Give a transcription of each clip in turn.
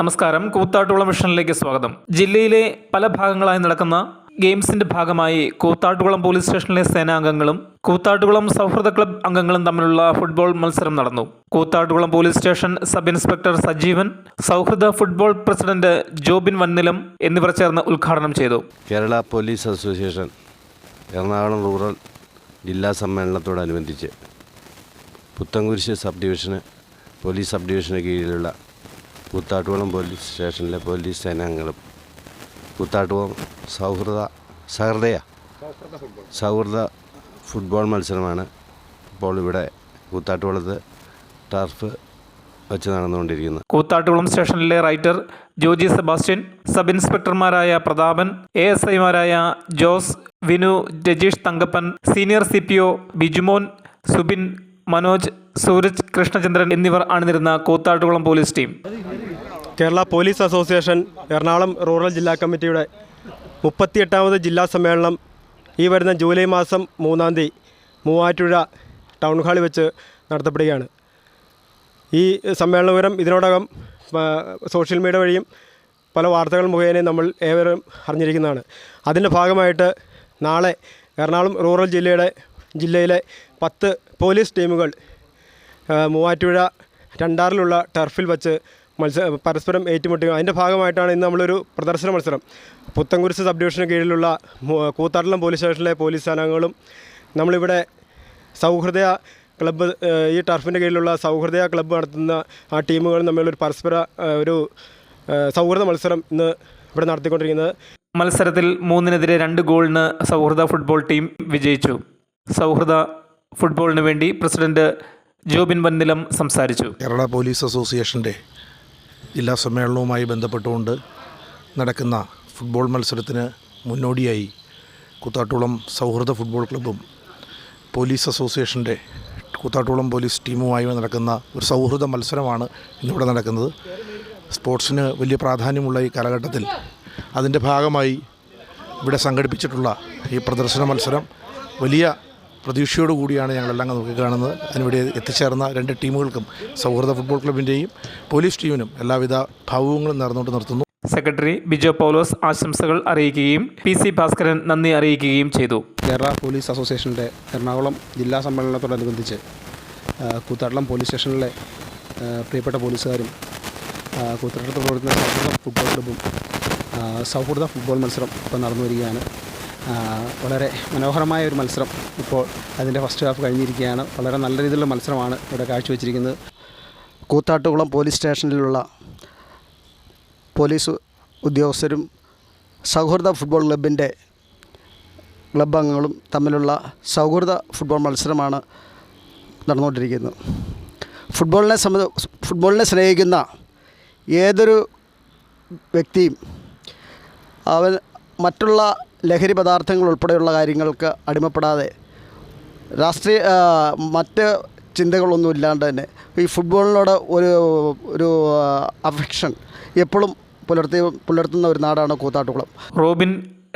നമസ്കാരം. കൂത്താട്ടുകുളം മിഷനിലേക്ക് സ്വാഗതം. ജില്ലയിലെ പല ഭാഗങ്ങളായി നടക്കുന്ന ഗെയിംസിന്റെ ഭാഗമായി കൂത്താട്ടുകുളം പോലീസ് സ്റ്റേഷനിലെ സേനാംഗങ്ങളും കൂത്താട്ടുകുളം സൗഹൃദ ക്ലബ് അംഗങ്ങളും തമ്മിലുള്ള ഫുട്ബോൾ മത്സരം നടന്നു. Koothattukulam police station sub inspector Sajeevan സൗഹൃദ ഫുട്ബോൾ പ്രസിഡന്റ് ജോബിൻ വന്നിലം എന്നിവർ ചേർന്ന് ഉദ്ഘാടനം ചെയ്തു. Kerala police association Ernakulam rural ജില്ലാ സമ്മേളനത്തോടനുബന്ധിച്ച് പുത്തൻകുരിശ് സബ് ഡിവിഷന് പോലീസ് സബ് ഡിവിഷന് കീഴിലുള്ള കൂത്താട്ടുകുളം പോലീസ് സ്റ്റേഷനിലെ പോലീസ് സേനാംഗങ്ങളും കൂത്താട്ടുകുളം സൗഹൃദ സഹൃദയ സൗഹൃദ ഫുട്ബോൾ മത്സരമാണ്. ഇപ്പോൾ ഇവിടെ കൂത്താട്ടുകുളത്ത് ടർഫ് വെച്ച് നടന്നുകൊണ്ടിരിക്കുന്നത് കൂത്താട്ടുകുളം സ്റ്റേഷനിലെ റൈറ്റർ ജോജി സെബാസ്റ്റ്യൻ സബ് ഇൻസ്പെക്ടർമാരായ പ്രതാപൻ എ എസ് ഐമാരായ Jose Vinu Rajeesh Thankappan senior C P O Bijumon Subin Manoj Sooraj Krishnachandran എന്നിവർ അണിനിരുന്ന Koothattukulam police team. Kerala police association Ernakulam rural ജില്ലാ കമ്മിറ്റിയുടെ മുപ്പത്തിയെട്ടാമത് ജില്ലാ സമ്മേളനം ഈ വരുന്ന ജൂലൈ മാസം മൂന്നാം തീയതി മൂവാറ്റുപുഴ ടൗൺ ഹാളിൽ വെച്ച് നടത്തപ്പെടുകയാണ്. ഈ സമ്മേളന വിവരം ഇതിനോടകം സോഷ്യൽ മീഡിയ വഴിയും പല വാർത്തകൾ മുഖേനയും നമ്മൾ ഏവരും അറിഞ്ഞിരിക്കുന്നതാണ്. അതിന്റെ ഭാഗമായിട്ട് നാളെ എറണാകുളം റൂറൽ ജില്ലയുടെ ജില്ലയിലെ പത്ത് പോലീസ് ടീമുകൾ മൂവാറ്റുപുഴ രണ്ടാറിലുള്ള ടർഫിൽ വച്ച് മത്സ പരസ്പരം ഏറ്റുമുട്ടുക. അതിന്റെ ഭാഗമായിട്ടാണ് ഇന്ന് നമ്മളൊരു പ്രദർശന മത്സരം. പുത്തൻകുരിശ് സബ് ഡിവിഷന് കീഴിലുള്ള കൂത്താട്ടളം പോലീസ് സ്റ്റേഷനിലെ പോലീസ് സേനാംഗങ്ങളും നമ്മളിവിടെ സൗഹൃദ ക്ലബ്ബ് ഈ ടർഫിന്റെ കീഴിലുള്ള സൗഹൃദ ക്ലബ്ബ് നടത്തുന്ന ആ ടീമുകളും തമ്മിലൊരു പരസ്പര ഒരു സൗഹൃദ മത്സരം ഇന്ന് ഇവിടെ നടത്തിക്കൊണ്ടിരിക്കുന്നത്. മത്സരത്തിൽ മൂന്നിനെതിരെ രണ്ട് ഗോളിന് സൗഹൃദ ഫുട്ബോൾ ടീം വിജയിച്ചു. സൗഹൃദ ഫുട്ബോളിന് വേണ്ടി പ്രസിഡന്റ് ജോബിൻ വന്നിലം സംസാരിച്ചു. കേരള പോലീസ് അസോസിയേഷന്റെ ജില്ലാ സമ്മേളനവുമായി ബന്ധപ്പെട്ടുകൊണ്ട് നടക്കുന്ന ഫുട്ബോൾ മത്സരത്തിന് മുന്നോടിയായി കുത്താട്ടുളം സൗഹൃദ ഫുട്ബോൾ ക്ലബ്ബും പോലീസ് അസോസിയേഷന്റെ കുത്താട്ടുളം പോലീസ് ടീമുമായി നടക്കുന്ന ഒരു സൗഹൃദ മത്സരമാണ് ഇന്നിവിടെ നടക്കുന്നത്. സ്പോർട്സിന് വലിയ പ്രാധാന്യമുള്ള ഈ കാലഘട്ടത്തിൽ അതിന്റെ ഭാഗമായി ഇവിടെ സംഘടിപ്പിച്ചിട്ടുള്ള ഈ പ്രദർശന മത്സരം വലിയ പ്രതീക്ഷയോടു കൂടിയാണ് ഞങ്ങളെല്ലാം നോക്കിക്കാണുന്നത് അതിനിവിടെ എത്തിച്ചേർന്ന രണ്ട് ടീമുകൾക്കും സൗഹൃദ ഫുട്ബോൾ ക്ലബിന്റെയും പോലീസ് ടീമിനും എല്ലാവിധ ഭാവുകങ്ങളും നേർന്നുകൊണ്ട് നിർത്തുന്നു. സെക്രട്ടറി ബിജോ പൗലോസ് ആശംസകൾ അറിയിക്കുകയും പി സി ഭാസ്കരൻ നന്ദി അറിയിക്കുകയും ചെയ്തു. കേരള പോലീസ് അസോസിയേഷന്റെ എറണാകുളം ജില്ലാ സമ്മേളനത്തോടനുബന്ധിച്ച് കൂത്തടളം കൂത്താട്ടളം പോലീസ് സ്റ്റേഷനിലെ പ്രിയപ്പെട്ട പോലീസുകാരും കൂത്താട്ടത്ത് പ്രവർത്തിക്കുന്ന സൗഹൃദ ഫുട്ബോൾ ക്ലബും സൗഹൃദ ഫുട്ബോൾ മത്സരം ഇപ്പോൾ നടന്നു വരികയാണ്. വളരെ മനോഹരമായ ഒരു മത്സരം ഇപ്പോൾ അതിന്റെ ഫസ്റ്റ് ഹാഫ് കഴിഞ്ഞിരിക്കുകയാണ്. വളരെ നല്ല രീതിയിലുള്ള മത്സരമാണ് ഇവിടെ കാഴ്ചവെച്ചിരിക്കുന്നത്. കൂത്താട്ടുകുളം പോലീസ് സ്റ്റേഷനിലുള്ള പോലീസ് ഉദ്യോഗസ്ഥരും സൗഹൃദ ഫുട്ബോൾ ക്ലബിന്റെ ക്ലബ് അംഗങ്ങളും തമ്മിലുള്ള സൗഹൃദ ഫുട്ബോൾ മത്സരമാണ് നടന്നുകൊണ്ടിരിക്കുന്നത്. ഫുട്ബോളിനെ സംബന്ധ ഫുട്ബോളിനെ സ്നേഹിക്കുന്ന ഏതൊരു വ്യക്തിയും അവൻ മറ്റുള്ള ലഹരി പദാർത്ഥങ്ങൾ ഉൾപ്പെടെയുള്ള കാര്യങ്ങൾക്ക് അടിമപ്പെടാതെ രാഷ്ട്രീയ മറ്റ് ചിന്തകളൊന്നും ഇല്ലാണ്ട് തന്നെ ഈ ഫുട്ബോളിനോട് ഒരു ഒരു അഫെക്ഷൻ എപ്പോഴും പുലർത്തി പുലർത്തുന്ന ഒരു നാടാണ് Koothattukulam. Robin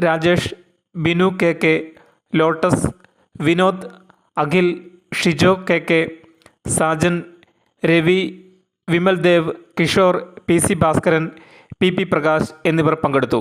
Rajesh Binu K K Lotus Vinod Akhil Shijo K K Sajan Ravi Vimal Dev Kishore P C Bhaskaran P P Prakash എന്നിവർ പങ്കെടുത്തു.